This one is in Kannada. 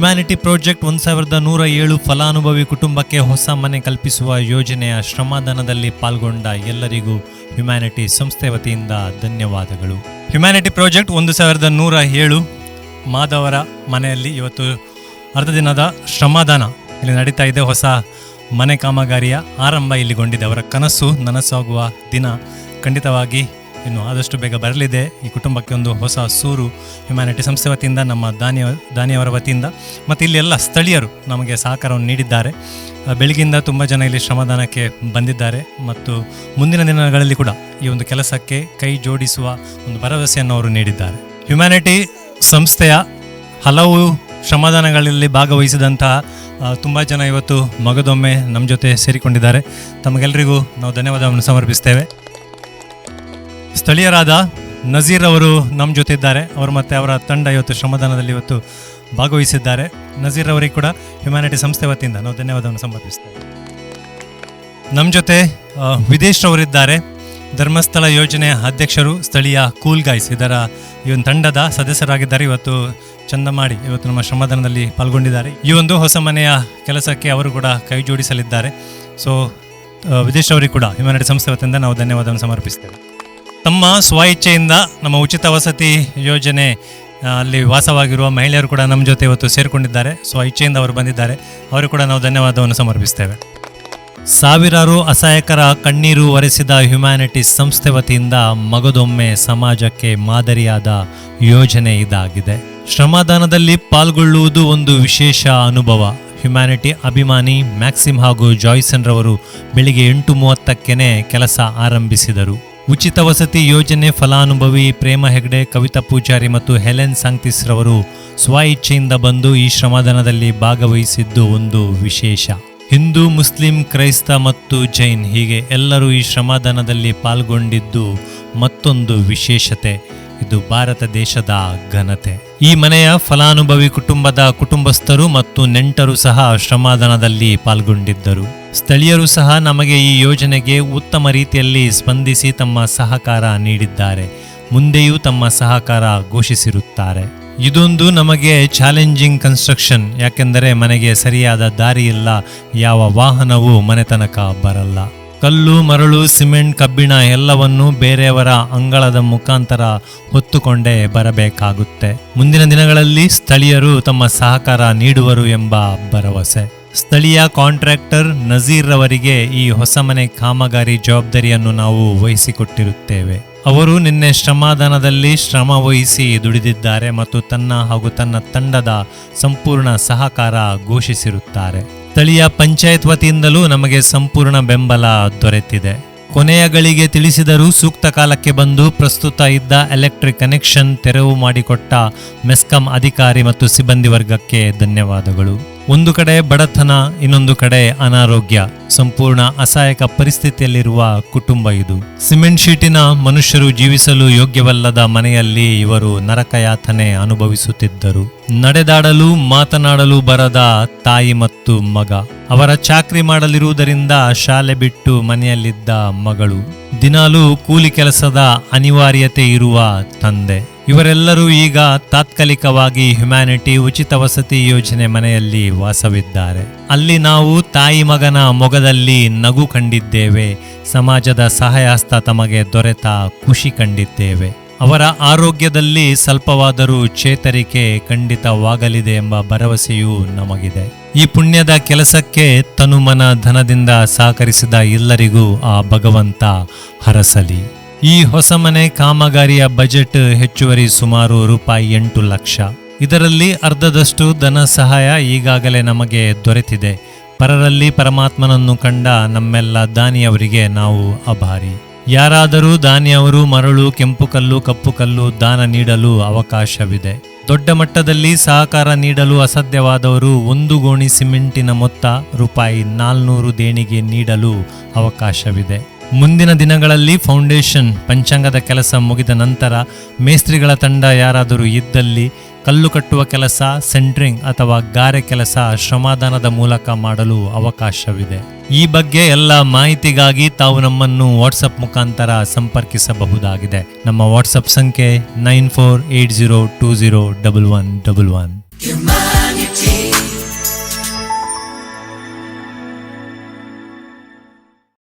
ಹ್ಯುಮ್ಯಾನಿಟಿ ಪ್ರಾಜೆಕ್ಟ್ ಒಂದು ಸಾವಿರದ ನೂರ ಏಳು ಫಲಾನುಭವಿ ಕುಟುಂಬಕ್ಕೆ ಹೊಸ ಮನೆ ಕಲ್ಪಿಸುವ ಯೋಜನೆಯ ಶ್ರಮದಾನದಲ್ಲಿ ಪಾಲ್ಗೊಂಡ ಎಲ್ಲರಿಗೂ ಹ್ಯುಮ್ಯಾನಿಟಿ ಸಂಸ್ಥೆ ವತಿಯಿಂದ ಧನ್ಯವಾದಗಳು. ಹ್ಯುಮ್ಯಾನಿಟಿ ಪ್ರಾಜೆಕ್ಟ್ ಒಂದು ಸಾವಿರದ ನೂರ ಏಳು ಮಾದವರ ಮನೆಯಲ್ಲಿ ಇವತ್ತು ಅರ್ಧ ದಿನದ ಶ್ರಮದಾನ. ಇಲ್ಲಿ ನಡೀತಾ ಇದೆ ಹೊಸ ಮನೆ ಕಾಮಗಾರಿಯ ಆರಂಭ ಇಲ್ಲಿಗೊಂಡಿದೆ. ಅವರ ಕನಸು ನನಸಾಗುವ ದಿನ. ಖಂಡಿತವಾಗಿ ಇನ್ನು ಆದಷ್ಟು ಬೇಗ ಬರಲಿದೆ. ಈ ಕುಟುಂಬಕ್ಕೆ ಒಂದು ಹೊಸ ಸೂರು ಹ್ಯುಮ್ಯಾನಿಟಿ ಸಂಸ್ಥೆ ವತಿಯಿಂದ, ನಮ್ಮ ದಾನಿಯ, ದಾನಿಯವರ ವತಿಯಿಂದ, ಮತ್ತು ಇಲ್ಲಿ ಎಲ್ಲ ಸ್ಥಳೀಯರು ನಮಗೆ ಸಹಕಾರವನ್ನು ನೀಡಿದ್ದಾರೆ. ಬೆಳಗಿಂದ ತುಂಬ ಜನ ಇಲ್ಲಿ ಶ್ರಮದಾನಕ್ಕೆ ಬಂದಿದ್ದಾರೆ. ಮತ್ತು ಮುಂದಿನ ದಿನಗಳಲ್ಲಿ ಕೂಡ ಈ ಒಂದು ಕೆಲಸಕ್ಕೆ ಕೈ ಜೋಡಿಸುವ ಒಂದು ಭರವಸೆಯನ್ನು ಅವರು ನೀಡಿದ್ದಾರೆ. ಹ್ಯುಮ್ಯಾನಿಟಿ ಸಂಸ್ಥೆಯ ಹಲವು ಶ್ರಮದಾನಗಳಲ್ಲಿ ಭಾಗವಹಿಸಿದಂತಹ ತುಂಬ ಜನ ಇವತ್ತು ಮಗದೊಮ್ಮೆ ನಮ್ಮ ಜೊತೆ ಸೇರಿಕೊಂಡಿದ್ದಾರೆ. ತಮಗೆಲ್ಲರಿಗೂ ನಾವು ಧನ್ಯವಾದವನ್ನು ಸಮರ್ಪಿಸ್ತೇವೆ. ಸ್ಥಳೀಯರಾದ ನಜೀರ್ ಅವರು ನಮ್ಮ ಜೊತೆ ಇದ್ದಾರೆ. ಅವರು ಮತ್ತು ಅವರ ತಂಡ ಇವತ್ತು ಶ್ರಮದಾನದಲ್ಲಿ ಇವತ್ತು ಭಾಗವಹಿಸಿದ್ದಾರೆ. ನಜೀರ್ ಅವರಿಗೆ ಕೂಡ ಹ್ಯುಮ್ಯಾನಿಟಿ ಸಂಸ್ಥೆ ವತಿಯಿಂದ ನಾವು ಧನ್ಯವಾದವನ್ನು ಸಮರ್ಪಿಸ್ತೇವೆ ನಮ್ಮ ಜೊತೆ ವಿದೇಶ್ ಇದ್ದಾರೆ ಧರ್ಮಸ್ಥಳ ಯೋಜನೆಯ ಅಧ್ಯಕ್ಷರು ಸ್ಥಳೀಯ ಕೂಲ್ ಗೈಸ್ ಇದರ ಈ ಒಂದು ತಂಡದ ಸದಸ್ಯರಾಗಿದ್ದಾರೆ. ಇವತ್ತು ಚಂದ ಮಾಡಿ ಇವತ್ತು ನಮ್ಮ ಶ್ರಮದಾನದಲ್ಲಿ ಪಾಲ್ಗೊಂಡಿದ್ದಾರೆ. ಈ ಒಂದು ಹೊಸ ಮನೆಯ ಕೆಲಸಕ್ಕೆ ಅವರು ಕೂಡ ಕೈ ಜೋಡಿಸಲಿದ್ದಾರೆ. ಸೊ ವಿದೇಶ್ ಅವರಿಗೆ ಕೂಡ ಹ್ಯುಮ್ಯಾನಿಟಿ ಸಂಸ್ಥೆ ವತಿಯಿಂದ ನಾವು ಧನ್ಯವಾದವನ್ನು ಸಮರ್ಪಿಸ್ತೇವೆ. ತಮ್ಮ ಸ್ವ ಇಚ್ಛೆಯಿಂದ ನಮ್ಮ ಉಚಿತ ವಸತಿ ಯೋಜನೆ ಅಲ್ಲಿ ವಾಸವಾಗಿರುವ ಮಹಿಳೆಯರು ಕೂಡ ನಮ್ಮ ಜೊತೆ ಇವತ್ತು ಸೇರಿಕೊಂಡಿದ್ದಾರೆ. ಸ್ವ ಇಚ್ಛೆಯಿಂದ ಅವರು ಬಂದಿದ್ದಾರೆ. ಅವರು ಕೂಡ ನಾವು ಧನ್ಯವಾದವನ್ನು ಸಮರ್ಪಿಸ್ತೇವೆ. ಸಾವಿರಾರು ಅಸಹಾಯಕರ ಕಣ್ಣೀರು ಒರೆಸಿದ ಹ್ಯುಮ್ಯಾನಿಟಿ ಸಂಸ್ಥೆ ವತಿಯಿಂದ ಮಗದೊಮ್ಮೆ ಸಮಾಜಕ್ಕೆ ಮಾದರಿಯಾದ ಯೋಜನೆ ಇದಾಗಿದೆ. ಶ್ರಮದಾನದಲ್ಲಿ ಪಾಲ್ಗೊಳ್ಳುವುದು ಒಂದು ವಿಶೇಷ ಅನುಭವ. ಹ್ಯುಮ್ಯಾನಿಟಿ ಅಭಿಮಾನಿ ಮ್ಯಾಕ್ಸಿಮ್ ಹಾಗೂ ಜಾಯ್ಸನ್ ರವರು ಬೆಳಿಗ್ಗೆ ಎಂಟು ಮೂವತ್ತಕ್ಕೇನೆ ಕೆಲಸ ಆರಂಭಿಸಿದರು. ಉಚಿತ ವಸತಿ ಯೋಜನೆ ಫಲಾನುಭವಿ ಪ್ರೇಮ ಹೆಗ್ಡೆ, ಕವಿತಾ ಪೂಜಾರಿ ಮತ್ತು ಹೆಲೆನ್ ಸಾಂಕ್ತಿಸ್ರವರು ಸ್ವ ಇಚ್ಛೆಯಿಂದ ಬಂದು ಈ ಶ್ರಮದಾನದಲ್ಲಿ ಭಾಗವಹಿಸಿದ್ದು ಒಂದು ವಿಶೇಷ. ಹಿಂದೂ, ಮುಸ್ಲಿಂ, ಕ್ರೈಸ್ತ ಮತ್ತು ಜೈನ್ ಹೀಗೆ ಎಲ್ಲರೂ ಈ ಶ್ರಮದಾನದಲ್ಲಿ ಪಾಲ್ಗೊಂಡಿದ್ದು ಮತ್ತೊಂದು ವಿಶೇಷತೆ. ಇದು ಭಾರತ ದೇಶದ ಘನತೆ. ಈ ಮನೆಯ ಫಲಾನುಭವಿ ಕುಟುಂಬದ ಕುಟುಂಬಸ್ಥರು ಮತ್ತು ನೆಂಟರು ಸಹ ಶ್ರಮದಾನದಲ್ಲಿ ಪಾಲ್ಗೊಂಡಿದ್ದರು. ಸ್ಥಳೀಯರು ಸಹ ನಮಗೆ ಈ ಯೋಜನೆಗೆ ಉತ್ತಮ ರೀತಿಯಲ್ಲಿ ಸ್ಪಂದಿಸಿ ತಮ್ಮ ಸಹಕಾರ ನೀಡಿದ್ದಾರೆ. ಮುಂದೆಯೂ ತಮ್ಮ ಸಹಕಾರ ಘೋಷಿಸಿರುತ್ತಾರೆ. ಇದೊಂದು ನಮಗೆ ಚಾಲೆಂಜಿಂಗ್ ಕನ್ಸ್ಟ್ರಕ್ಷನ್, ಯಾಕೆಂದರೆ ಮನೆಗೆ ಸರಿಯಾದ ದಾರಿ ಇಲ್ಲ ಯಾವ ವಾಹನವೂ ಮನೆ ತನಕ ಬರಲ್ಲ. ಕಲ್ಲು, ಮರಳು, ಸಿಮೆಂಟ್, ಕಬ್ಬಿಣ ಎಲ್ಲವನ್ನೂ ಬೇರೆಯವರ ಅಂಗಳದ ಮುಖಾಂತರ ಹೊತ್ತುಕೊಂಡೇ ಬರಬೇಕಾಗುತ್ತೆ. ಮುಂದಿನ ದಿನಗಳಲ್ಲಿ ಸ್ಥಳೀಯರು ತಮ್ಮ ಸಹಕಾರ ನೀಡುವರು ಎಂಬ ಭರವಸೆ. ಸ್ಥಳೀಯ ಕಾಂಟ್ರಾಕ್ಟರ್ ನಜೀರ್ ರವರಿಗೆ ಈ ಹೊಸ ಮನೆ ಕಾಮಗಾರಿ ಜವಾಬ್ದಾರಿಯನ್ನು ನಾವು ವಹಿಸಿಕೊಟ್ಟಿರುತ್ತೇವೆ. ಅವರು ನಿನ್ನೆ ಶ್ರಮದಾನದಲ್ಲಿ ಶ್ರಮ ವಹಿಸಿ ದುಡಿದಿದ್ದಾರೆ ಮತ್ತು ತನ್ನ ಹಾಗೂ ತನ್ನ ತಂಡದ ಸಂಪೂರ್ಣ ಸಹಕಾರ ಘೋಷಿಸಿರುತ್ತಾರೆ. ಸ್ಥಳೀಯ ಪಂಚಾಯತ್ ವತಿಯಿಂದಲೂ ನಮಗೆ ಸಂಪೂರ್ಣ ಬೆಂಬಲ ದೊರೆತಿದೆ. ಕೊನೆಯ ಗಳಿಗೆ ತಿಳಿಸಿದರೂ ಸೂಕ್ತ ಕಾಲಕ್ಕೆ ಬಂದು ಪ್ರಸ್ತುತ ಇದ್ದ ಎಲೆಕ್ಟ್ರಿಕ್ ಕನೆಕ್ಷನ್ ತೆರವು ಮಾಡಿಕೊಟ್ಟ ಮೆಸ್ಕಾಂ ಅಧಿಕಾರಿ ಮತ್ತು ಸಿಬ್ಬಂದಿ ವರ್ಗಕ್ಕೆ ಧನ್ಯವಾದಗಳು. ಒಂದು ಕಡೆ ಬಡತನ, ಇನ್ನೊಂದು ಕಡೆ ಅನಾರೋಗ್ಯ. ಸಂಪೂರ್ಣ ಅಸಹಾಯಕ ಪರಿಸ್ಥಿತಿಯಲ್ಲಿರುವ ಕುಟುಂಬ ಇದು. ಸಿಮೆಂಟ್ ಶೀಟಿನ ಮನುಷ್ಯರು ಜೀವಿಸಲು ಯೋಗ್ಯವಲ್ಲದ ಮನೆಯಲ್ಲಿ ಇವರು ನರಕಯಾತನೆ ಅನುಭವಿಸುತ್ತಿದ್ದರು. ನಡೆದಾಡಲು, ಮಾತನಾಡಲು ಬರದ ತಾಯಿ ಮತ್ತು ಮಗ. ಅವರ ಚಾಕ್ರಿ ಮಾಡಲಿರುವುದರಿಂದ ಶಾಲೆ ಬಿಟ್ಟು ಮನೆಯಲ್ಲಿದ್ದ ಮಗಳು. ದಿನಾಲೂ ಕೂಲಿ ಕೆಲಸದ ಅನಿವಾರ್ಯತೆ ಇರುವ ತಂದೆ. ಇವರೆಲ್ಲರೂ ಈಗ ತಾತ್ಕಾಲಿಕವಾಗಿ ಹ್ಯುಮ್ಯಾನಿಟಿ ಉಚಿತ ವಸತಿ ಯೋಜನೆ ಮನೆಯಲ್ಲಿ ವಾಸವಿದ್ದಾರೆ. ಅಲ್ಲಿ ನಾವು ತಾಯಿ ಮಗನ ಮೊಗದಲ್ಲಿ ನಗು ಕಂಡಿದ್ದೇವೆ. ಸಮಾಜದ ಸಹಾಯಹಸ್ತ ತಮಗೆ ದೊರೆತ ಖುಷಿ ಕಂಡಿದ್ದೇವೆ. ಅವರ ಆರೋಗ್ಯದಲ್ಲಿ ಸ್ವಲ್ಪವಾದರೂ ಚೇತರಿಕೆ ಖಂಡಿತವಾಗಲಿದೆ ಎಂಬ ಭರವಸೆಯೂ ನಮಗಿದೆ. ಈ ಪುಣ್ಯದ ಕೆಲಸಕ್ಕೆ ತನುಮನ ಧನದಿಂದ ಸಹಕರಿಸಿದ ಎಲ್ಲರಿಗೂ ಆ ಭಗವಂತ ಹರಸಲಿ. ಈ ಹೊಸ ಮನೆ ಕಾಮಗಾರಿಯ ಬಜೆಟ್ ಹೆಚ್ಚುವರಿ ಸುಮಾರು ರೂಪಾಯಿ ಎಂಟು ಲಕ್ಷ. ಇದರಲ್ಲಿ ಅರ್ಧದಷ್ಟು ಧನ ಸಹಾಯ ಈಗಾಗಲೇ ನಮಗೆ ದೊರೆತಿದೆ. ಪರರಲ್ಲಿ ಪರಮಾತ್ಮನನ್ನು ಕಂಡ ನಮ್ಮೆಲ್ಲ ದಾನಿಯವರಿಗೆ ನಾವು ಅಭಾರಿ ಯಾರಾದರೂ ದಾನಿಯವರು ಮರಳು ಕೆಂಪು ಕಲ್ಲು ಕಪ್ಪು ಕಲ್ಲು ದಾನ ನೀಡಲು ಅವಕಾಶವಿದೆ. ದೊಡ್ಡ ಮಟ್ಟದಲ್ಲಿ ಸಹಕಾರ ನೀಡಲು ಅಸಾಧ್ಯವಾದವರು ಒಂದು ಗೋಣಿ ಸಿಮೆಂಟಿನ ಮೊತ್ತ ರೂಪಾಯಿ ನಾಲ್ನೂರು ದೇಣಿಗೆ ನೀಡಲು ಅವಕಾಶವಿದೆ. ಮುಂದಿನ ದಿನಗಳಲ್ಲಿ ಫೌಂಡೇಶನ್ ಪಂಚಾಂಗದ ಕೆಲಸ ಮುಗಿದ ನಂತರ ಮೇಸ್ತ್ರಿಗಳ ತಂಡ ಯಾರಾದರೂ ಇದ್ದಲ್ಲಿ ಕಲ್ಲು ಕಟ್ಟುವ ಕೆಲಸ, ಸೆಂಟ್ರಿಂಗ್ ಅಥವಾ ಗಾರೆ ಕೆಲಸ ಶ್ರಮದಾನದ ಮೂಲಕ ಮಾಡಲು ಅವಕಾಶವಿದೆ. ಈ ಬಗ್ಗೆ ಎಲ್ಲ ಮಾಹಿತಿಗಾಗಿ ತಾವು ನಮ್ಮನ್ನು ವಾಟ್ಸಪ್ ಮುಖಾಂತರ ಸಂಪರ್ಕಿಸಬಹುದಾಗಿದೆ. ನಮ್ಮ ವಾಟ್ಸಪ್ ಸಂಖ್ಯೆ nine four eight zero two zero double one double one.